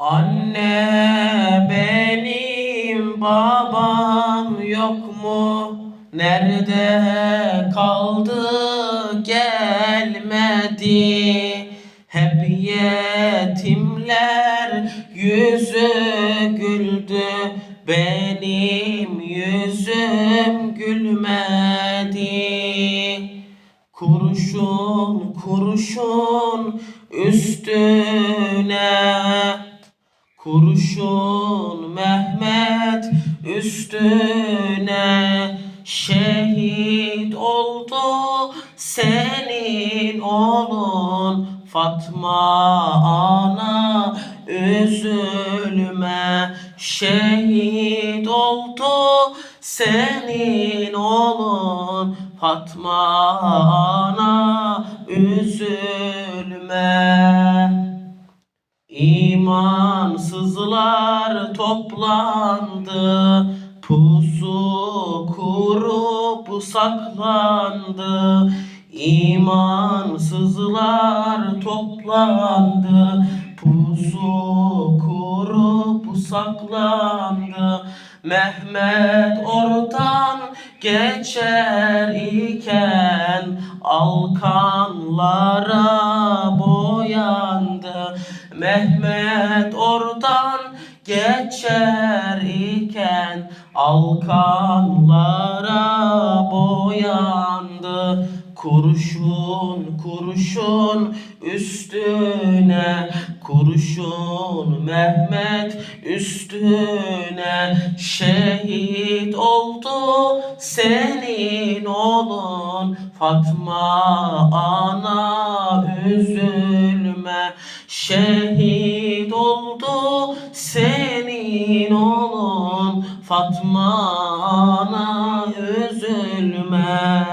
Anne benim babam yok mu? Nerede kaldı gelmedi? Hep yetimler yüzü güldü benim yüzüm gülmedi. Kurşun kurşun üstüne Kurşun Mehmet üstüne şehit oldu. Senin oğlun Fatma ana üzülme şehit oldu. Senin oğlun Fatma ana üzülme İmansızlar toplandı Pusu kurup saklandı. İmansızlar toplandı Pusu kurup saklandı. Mehmet oradan geçer iken Alkanlara boyandı. Mehmet oradan geçer iken Alkanlara boyandı Kurşun kurşun üstüne Kurşun Mehmet üstüne. Şehit oldu senin oğlun Fatma ana üzülme Şehit oldu senin oğlun. Fatma ana üzülme